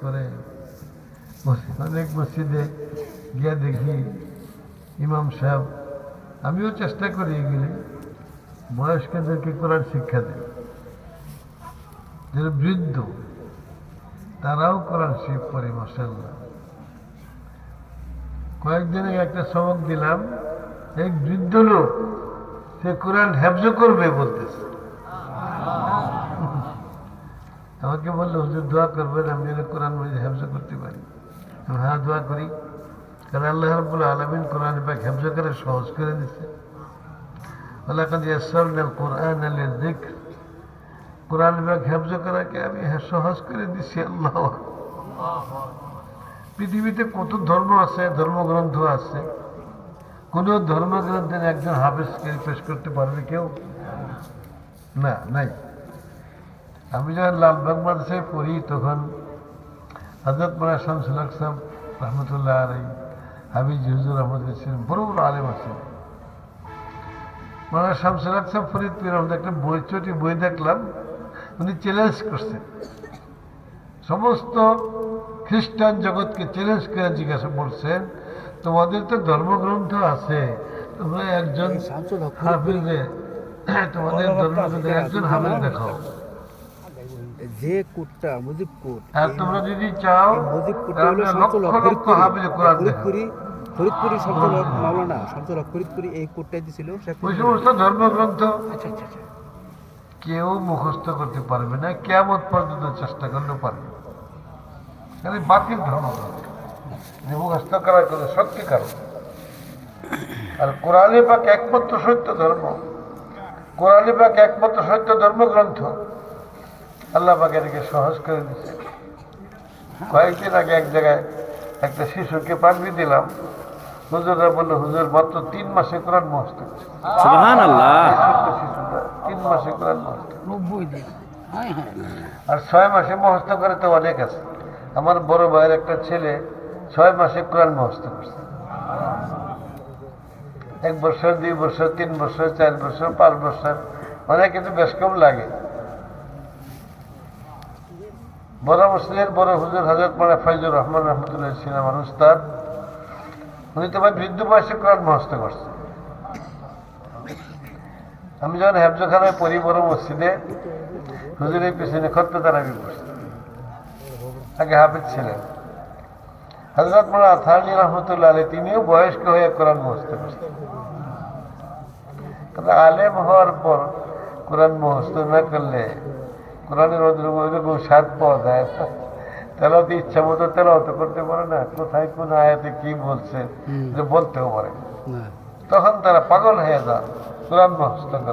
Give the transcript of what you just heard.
করে মসজিদ- অনেক মসজিদে গিয়ে দেখি ইমাম সাহেব। আমিও চেষ্টা করি এগুলি। বয়স্কদেরকে কোরআন শিক্ষা দেয় যারা বৃদ্ধ, তারাও কোরআন শিখ করে মশাল্লাহ কয়েকদিন একটা সবক দিলাম। এক বৃদ্ধ লোক, সে কোরআন হেফজ করবে বলতেছে। আমাকে বলল, হুজুর, দোয়া করবেন, আমি যেন কোরআন মজিদ হেফজ করতে পারি। হ্যাঁ দোয়া করি। কারণ আল্লাহ রব্বুল আলমিন কোরআন পাক হেফজ করে সহজ করে দিচ্ছে ওলাকাদ ইয়াসসারনাল কোরআন আলিল যিকর কোরআন পাক হেফজ করাকে আমি হ্যাঁ সহজ করে দিচ্ছি আল্লাহ পৃথিবীতে কত ধর্ম আছে, ধর্মগ্রন্থ আছে। কোন ধর্মগ্রন্থের একজন হাফেজকে পেশ করতে পারবে কেউ? না, নাই। আমি যখন লালবাগ মাদ্রাসায় পড়ি তখন হজরত শামসুল আকসাম রহমতুল্লাহ আলাই হাবিজ হুজুর আহমদ ছিলেন বড় বড় আলেম আছেন। মোলা শামসুল আকসাম ফরিদপুর আমাদের একটা বই চটি বই দেখলাম উনি চ্যালেঞ্জ করছেন। সমস্ত খ্রিস্টান জগৎকে চ্যালেঞ্জ করে জিজ্ঞাসা করছেন তোমাদের তো ধর্মগ্রন্থ আছে তোমরা একজন হাফিজে তোমাদের ধর্মগ্রন্থে একজন হাফিজ দেখাও। যে কোটটা মুজিব কোট আর তোমরা যদি চাও মুজিব কোটটা হলো দেখাও ফরিদপুরি ফরিদপুরি হক মাওলানা হক ফরিদপুরি এই কোটটাই দিছিল ওই। সমস্ত ধর্মগ্রন্থ আচ্ছা আচ্ছা আচ্ছা কেউ মুখস্থ করতে পারবে না কেমন পর্যন্ত চেষ্টা করলেও পারবে। খালি বাতিল ধর্মগ্রন্থ যে মুখস্থ করার কোনো শক্তি কারণ আর কোরআনে পাক একমাত্র সত্য ধর্ম কোরআনে পাক একমাত্র সত্য ধর্মগ্রন্থ আল্লাহ পাক এটাকে সহজ করে দিচ্ছে কয়েকদিন আগে এক জায়গায় একটা শিশুকে পানবি দিলাম। হুজুররা বলল হুজুর মাত্র তিন মাসে কোরআন শিশুটা তিন মাসে কোরআন মুখস্থ নব্বই দিন। হ্যাঁ হ্যাঁ। আর ছয় মাসে মুখস্থ করে তো অনেক আছে। আমার বড় ভাইয়ের একটা ছেলে ছয় মাসে কোরআন মুখস্থ করছে। এক বছর দুই বছর তিন বছর চার বছর পাঁচ বছর অনেক কিন্তু বেশ কম লাগে। বড় মুসলিমের বড় হুজুর হজরত মানে ফাইজুর রহমান রহমতুল্লাহ ছিলেন আমার উস্তাদ। উনি তো আমার বৃদ্ধ বয়সে কোরআন মহস্ত করছে। আমি যখন হেফজখানায় পড়ি বড় মসজিদে হুজুরের পিছনে খত্ত তারাবি করছে। আগে হাফিজ ছিলেন। হজরত মোলা থানি রহমতুল্লাহ আলী তিনিও বয়স্ক হয়ে কোরআন মহস্ত করছেন আলেম হওয়ার পর কোরআন মুখস্থ না করলে কোরআনের ওইরকম স্বাদ পাওয়া যায় না। তো ইচ্ছা মতো তেলাও তো করতে পারে না। কোথায় কোন আয়াতে কি বলছে যে বলতেও পারে তখন তারা পাগল হয়ে যান কোরআন মুখস্থ করা।